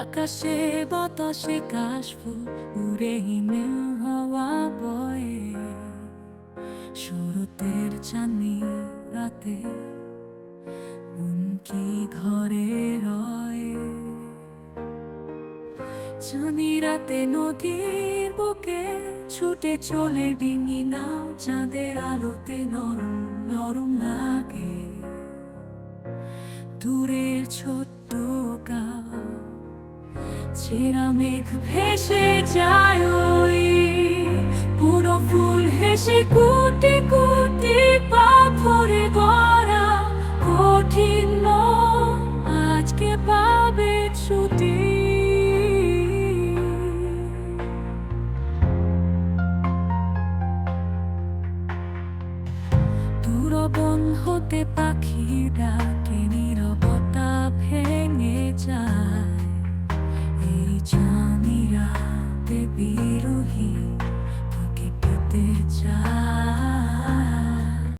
আকাশে বাতাসে কাশফুল, উড়ে হিমেল হাওয়া বয়ে। শরতের চানি রাতে কি ঘরে রয়? চাঁদি রাতে নদীর বুকে ছুটে চলে ডিঙি নাও, চাঁদের আলোতে নরম নরম লাগে। দূরের ছোট্ট গাও চেরা মেঘ ভেসে যায় ওই। পুরো ফুল হেসে কুটি কুটি পাথরে গড়া কঠিন আজকে পাবে ছুটি। দুরবন হতে পাখিরা